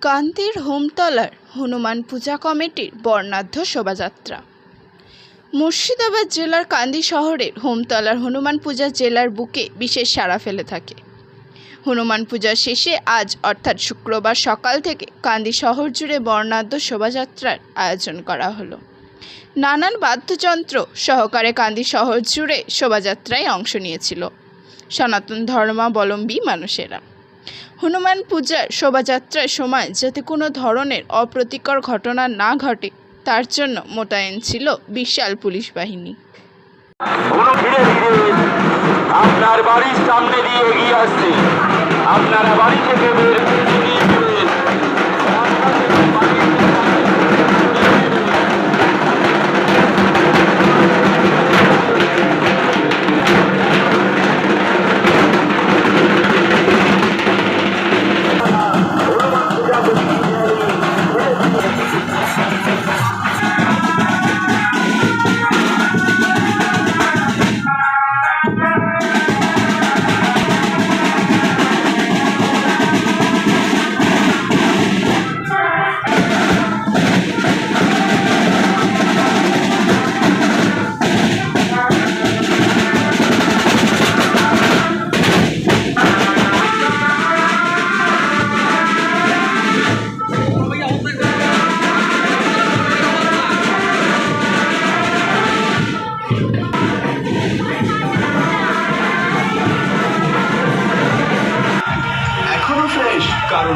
কান্তির হোমতলার হনুমান পূজা কমিটির বর্ণাঢ্য শোভাযাত্রা। মুর্শিদাবাদ জেলার কান্দি শহরের হোমতলার হনুমান পূজা জেলার বুকে বিশেষ সাড়া ফেলে থাকে। হনুমান পূজা শেষে আজ অর্থাৎ শুক্রবার সকাল থেকে কান্দি শহর জুড়ে বর্ণাঢ্য শোভাযাত্রার আয়োজন করা হলো। নানান বাদ্যযন্ত্র সহকারে কান্দি শহর জুড়ে শোভাযাত্রায় অংশ নিয়েছিল। সনাতন ধর্মাবলম্বী মানুষেরা। হনুমান পূজার শোভাযাত্রার সময় যাতে কোনো ধরনের অপ্রতিকর ঘটনা না ঘটে, তার জন্য মোতায়েন ছিল বিশাল পুলিশ বাহিনী। আপনার বাড়ির সামনে দিয়ে এগিয়ে আসছে। আপনারা বাড়ি থেকে বের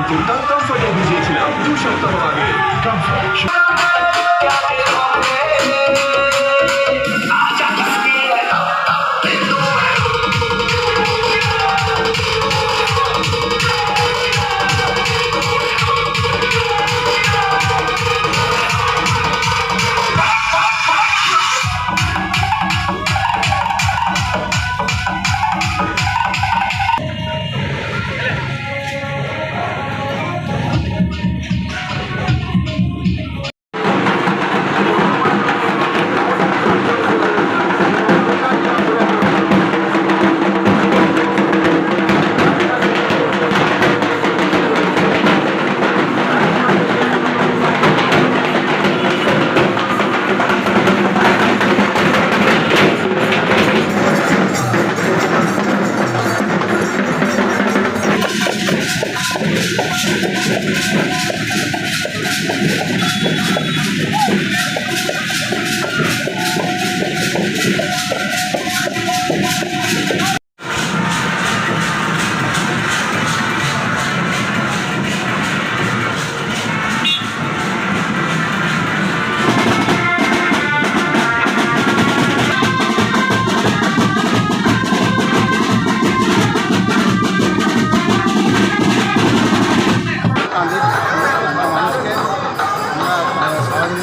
কারণ দুর্দান্ত কমফর্টে ভিজিয়েছিলাম দু সপ্তাহ আগে। Comfort Oh, my God.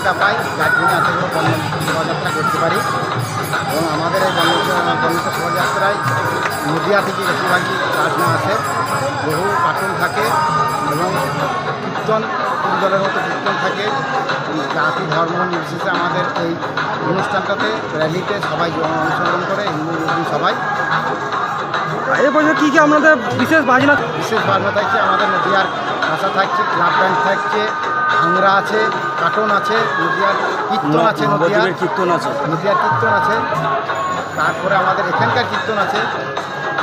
সহযোগিতা পাই যার জন্য এতগুলো শোভাযাত্রা করতে পারি। এবং আমাদের এই বন্য শোভাযাত্রায় নদিয়া থেকে বেশিরভাগই প্রার্থনা আসে। বহু কার্টুন থাকে এবং কীর্তন দলের মতো কীর্তন থাকে। জাতি ধর্ম নির্বিশেষে আমাদের এই অনুষ্ঠানটাতে র্যালিতে সবাই অংশগ্রহণ করে হিন্দু মুসলিম সবাই। এর বছর কী কী আপনাদের বিশেষ বাজনা? বিশেষ বাজনা থাকছে আমাদের নদিয়ার ভাষা থাকছে ক্লাব ব্যান্ড থাকছে ভাংরা আছে কাটন আছে নদিয়ার কীর্তন আছে নদিয়ার কীর্তন আছে। নদিয়ার কীর্তন আছে। তারপরে আমাদের এখানকার কীর্তন আছে।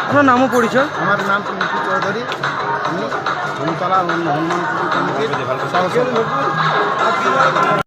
আপনার নামও পরিচয়? আমার নাম পিঙ্কি চৌধুরী। আমি ধুমতলা হনুমান কমিটির সহসভাপতি।